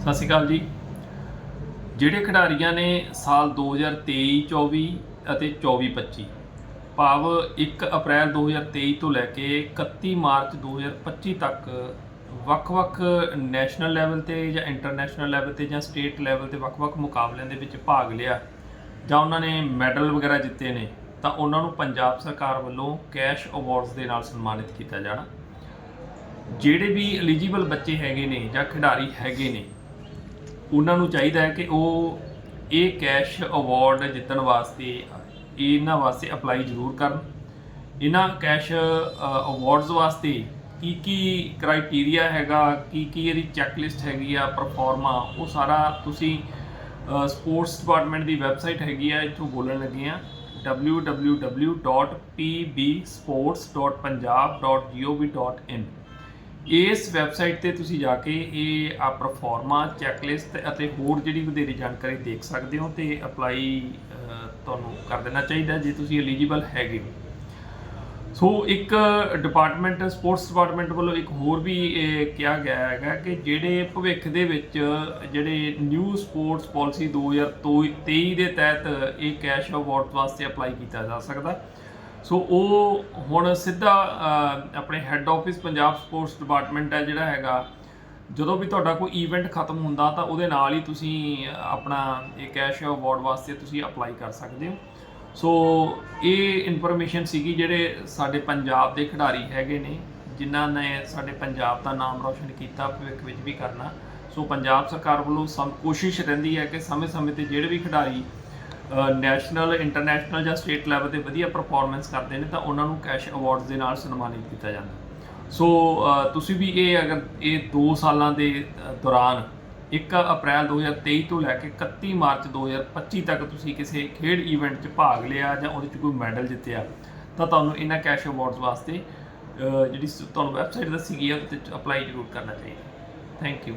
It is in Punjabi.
ਸਤਿ ਸ਼੍ਰੀ ਅਕਾਲ ਜੀ। ਜਿਹੜੇ ਖਿਡਾਰੀਆਂ ਨੇ ਸਾਲ 2023-24 ਅਤੇ 24-25 ਭਾਵ 1 ਅਪ੍ਰੈਲ 2023 ਤੋਂ ਲੈ ਕੇ 31 ਮਾਰਚ 2025 ਤੱਕ ਵੱਖ-ਵੱਖ ਨੈਸ਼ਨਲ ਲੈਵਲ ਤੇ ਜਾਂ ਇੰਟਰਨੈਸ਼ਨਲ ਲੈਵਲ ਤੇ ਜਾਂ ਸਟੇਟ ਲੈਵਲ ਤੇ ਵੱਖ-ਵੱਖ ਮੁਕਾਬਲਿਆਂ ਦੇ ਵਿੱਚ ਭਾਗ ਲਿਆ, ਜਾਂ ਉਹਨਾਂ ਨੇ ਮੈਡਲ ਵਗੈਰਾ ਜਿੱਤੇ ਨੇ, ਤਾਂ ਉਹਨਾਂ ਨੂੰ ਪੰਜਾਬ ਸਰਕਾਰ ਵੱਲੋਂ ਕੈਸ਼ ਅਵਾਰਡਸ ਦੇ ਨਾਲ ਸਨਮਾਨਿਤ ਕੀਤਾ ਜਾਣਾ। ਜਿਹੜੇ ਵੀ ਐਲੀਜੀਬਲ ਬੱਚੇ ਹੈਗੇ ਨੇ ਜਾਂ ਖਿਡਾਰੀ ਹੈਗੇ ਨੇ ਉਹਨਾਂ ਨੂੰ ਚਾਹੀਦਾ ਹੈ ਕਿ ਉਹ ਇਹ ਕੈਸ਼ ਅਵਾਰਡ ਜਿੱਤਣ ਵਾਸਤੇ, ਇਹਨਾਂ ਵਾਸਤੇ ਅਪਲਾਈ ਜ਼ਰੂਰ ਕਰਨ। ਇਹਨਾਂ ਕੈਸ਼ ਅਵਾਰਡਸ ਵਾਸਤੇ ਕੀ ਕੀ ਕ੍ਰਾਈਟੇਰੀਆ ਹੈਗਾ, ਕੀ ਕੀ ਇਹਦੀ ਚੈੱਕਲਿਸਟ ਹੈਗੀ ਆ ਪਰਫਾਰਮਾ ਉਹ ਸਾਰਾ ਤੁਸੀਂ ਸਪੋਰਟਸ ਡਿਪਾਰਟਮੈਂਟ ਦੀ ਵੈਬਸਾਈਟ ਹੈਗੀ ਆ, ਇੱਥੋਂ ਬੋਲਣ ਲੱਗੇ ਆ। www.pbsports.punjab.gov.in ਇਸ ਵੈਬਸਾਈਟ ਤੇ ਤੁਸੀਂ ਜਾ ਕੇ ਇਹ ਆ ਪਰਫਾਰਮਾ ਚੈੱਕਲਿਸਟ ਅਤੇ ਹੋਰ ਜਿਹੜੀ ਵਧੇਰੇ ਜਾਣਕਾਰੀ ਦੇਖ ਸਕਦੇ ਹੋ ਤੇ ਅਪਲਾਈ ਤੁਹਾਨੂੰ ਕਰ ਦੇਣਾ ਚਾਹੀਦਾ ਜੇ ਤੁਸੀਂ ਐਲੀਜੀਬਲ ਹੈਗੇ ਹੋ। ਸੋ ਇੱਕ ਡਿਪਾਰਟਮੈਂਟ ਸਪੋਰਟਸ ਡਿਪਾਰਟਮੈਂਟ ਵੱਲੋਂ ਇੱਕ ਹੋਰ ਵੀ ਕਿਹਾ ਗਿਆ ਹੈਗਾ ਕਿ ਜਿਹੜੇ ਭਵਿੱਖ ਦੇ ਵਿੱਚ ਜਿਹੜੇ ਨਿਊ ਸਪੋਰਟਸ ਪਾਲਿਸੀ 2023 ਦੇ ਤਹਿਤ ਇਹ ਕੈਸ਼ ਅਵਾਰਡ ਵਾਸਤੇ ਅਪਲਾਈ ਕੀਤਾ ਜਾ ਸਕਦਾ ਸੋ ਉਹ ਹੁਣ ਸਿੱਧਾ ਆਪਣੇ head office Punjab sports department ਹੈ ਜਿਹੜਾ ਹੈਗਾ। ਜਦੋਂ ਵੀ ਤੁਹਾਡਾ ਕੋਈ ਈਵੈਂਟ ਖਤਮ ਹੁੰਦਾ ਤਾਂ ਉਹਦੇ ਨਾਲ ਹੀ ਤੁਸੀਂ ਆਪਣਾ ਇਹ ਕੈਸ਼ ਅਵਾਰਡ ਵਾਸਤੇ ਤੁਸੀਂ ਅਪਲਾਈ ਕਰ ਸਕਦੇ ਹੋ। ਸੋ ਇਹ ਇਨਫੋਰਮੇਸ਼ਨ ਸੀਗੀ ਜਿਹੜੇ ਸਾਡੇ ਪੰਜਾਬ ਦੇ ਖਿਡਾਰੀ ਹੈਗੇ ਨੇ, ਜਿਨ੍ਹਾਂ ਨੇ ਸਾਡੇ ਪੰਜਾਬ ਦਾ ਨਾਮ ਰੌਸ਼ਨ ਕੀਤਾ, ਭਵਿੱਖ ਵਿੱਚ ਵੀ ਕਰਨਾ। ਸੋ ਪੰਜਾਬ ਸਰਕਾਰ ਵੱਲੋਂ ਸਮ ਕੋਸ਼ਿਸ਼ ਰਹਿੰਦੀ ਹੈ ਕਿ ਸਮੇਂ-ਸਮੇਂ ਤੇ ਜਿਹੜੇ ਵੀ ਖਿਡਾਰੀ ਨੈਸ਼ਨਲ ਇੰਟਰਨੈਸ਼ਨਲ ਜਾਂ ਸਟੇਟ ਲੈਵਲ ਤੇ ਵਧੀਆ ਪਰਫਾਰਮੈਂਸ ਕਰਦੇ ਨੇ, ਤਾਂ ਉਹਨਾਂ ਨੂੰ ਕੈਸ਼ ਅਵਾਰਡਸ ਦੇ ਨਾਲ ਸਨਮਾਨਿਤ ਕੀਤਾ ਜਾਂਦਾ। ਸੋ ਤੁਸੀਂ ਵੀ ਇਹ ਅਗਰ ਇਹ 2 ਸਾਲਾਂ ਦੇ ਦੌਰਾਨ 1 ਅਪ੍ਰੈਲ 2023 ਤੋਂ ਲੈ ਕੇ 31 ਮਾਰਚ 2025 ਤੱਕ ਤੁਸੀਂ ਕਿਸੇ ਖੇਡ ਈਵੈਂਟ 'ਚ ਭਾਗ ਲਿਆ ਜਾਂ ਉਹਦੇ 'ਚ ਕੋਈ ਮੈਡਲ ਜਿੱਤਿਆ, ਤਾਂ ਤੁਹਾਨੂੰ ਇਹਨਾਂ ਕੈਸ਼ ਅਵਾਰਡਸ ਵਾਸਤੇ ਜਿਹੜੀ ਸ- ਤੁਹਾਨੂੰ ਵੈਬਸਾਈਟ ਦੱਸੀ ਗਈ ਹੈ ਉਹਦੇ 'ਚ ਅਪਲਾਈ ਜ਼ਰੂਰ ਕਰਨਾ ਚਾਹੀਦਾ। Thank you